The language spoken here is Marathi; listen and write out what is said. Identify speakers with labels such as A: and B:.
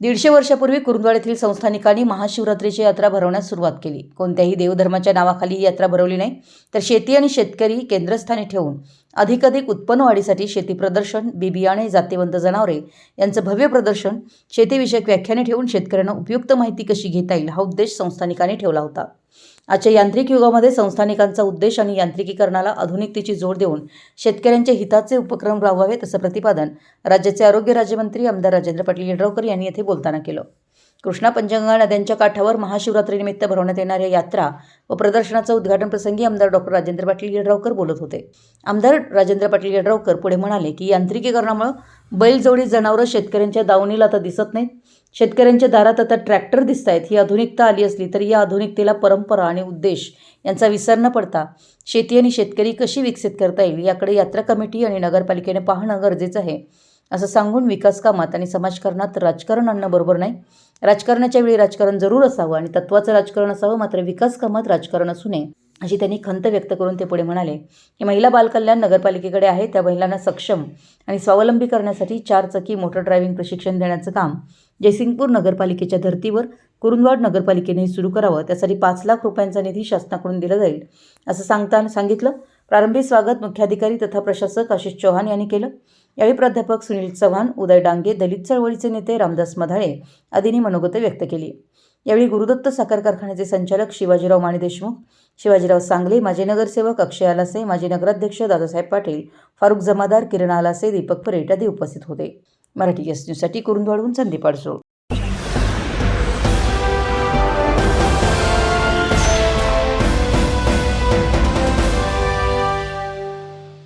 A: दीडशे वर्षापूर्वी कुरुंदवाड येथील संस्थानिकांनी महाशिवरात्रीची यात्रा भरवण्यास सुरुवात केली. कोणत्याही देवधर्माच्या नावाखाली ही यात्रा भरवली नाही तर शेती आणि शेतकरी केंद्रस्थानी ठेवून अधिकाधिक उत्पन्न वाढीसाठी शेती प्रदर्शन बी बियाणे जातीवंत जनावरे यांचं भव्य प्रदर्शन शेतीविषयक व्याख्याने ठेवून शेतकऱ्यांना उपयुक्त माहिती कशी घेता येईल हा उद्देश संस्थानिकांनी ठेवला होता. आजच्या यांत्रिक युगामध्ये संस्थानिकांचा उद्देश आणि यांत्रिकीकरणाला आधुनिकतेची जोड देऊन शेतकऱ्यांच्या हिताचे उपक्रम राबवावेत असं प्रतिपादन राज्याचे आरोग्य राज्यमंत्री आमदार राजेंद्र पाटील यड्रावकर यांनी येथे बोलताना केलं. कृष्णा पंचगंगा नद्यांच्या काठावर महाशिवरात्रीनिमित्त भरवण्यात येणाऱ्या यात्रा व प्रदर्शनाचं उद्घाटन प्रसंगी आमदार डॉक्टर राजेंद्र पाटील येड्रावकर बोलत होते. आमदार राजेंद्र पाटील येड्रावकर पुढे म्हणाले की यांत्रिकीकरणामुळं बैलजोडी जनावरं शेतकऱ्यांच्या दावणीला आता दिसत नाहीत. शेतकऱ्यांच्या दारात आता ट्रॅक्टर दिसत आहेत ही आधुनिकता आली असली तरी या आधुनिकतेला परंपरा आणि उद्देश यांचा विसर न पडता शेती आणि शेतकरी कशी विकसित करता येईल याकडे यात्रा कमिटी आणि नगरपालिकेने पाहणं गरजेचं आहे. असं सांगून विकासकामात आणि समाजकारणात राजकारण आणणं बरोबर नाही. राजकारणाच्या वेळी राजकारण जरूर असावं आणि तत्वाचं राजकारण असावं मात्र विकासकामात राजकारण असू नये अशी त्यांनी खंत व्यक्त करून ते पुढे म्हणाले. की महिला बालकल्याण नगरपालिकेकडे आहे त्या महिलांना सक्षम आणि स्वावलंबी करण्यासाठी चारचाकी मोटर ड्रायव्हिंग प्रशिक्षण देण्याचं काम जयसिंगपूर नगरपालिकेच्या धर्तीवर कुरुंदवाड नगरपालिकेनेही सुरू करावं त्यासाठी पाच लाख रुपयांचा निधी शासनाकडून दिला जाईल असं सांगताना सांगितलं. प्रारंभी स्वागत मुख्याधिकारी तथा प्रशासक आशिष चौहान यांनी केलं. यावेळी प्राध्यापक सुनील चव्हाण उदय डांगे दलित चळवळीचे नेते रामदास मधाळे आदींनी मनोगत व्यक्त केली. यावेळी गुरुदत्त साखर कारखान्याचे संचालक शिवाजीराव माने देशमुख शिवाजीराव सांगले माजी नगरसेवक अक्षय आलासे माजी नगराध्यक्ष दादासाहेब पाटील फारुख जमादार किरण आलासे दीपक परेट आदी उपस्थित होते. मराठी एस न्यूजसाठी कुरुंदवाडहून संदीप अडसूळ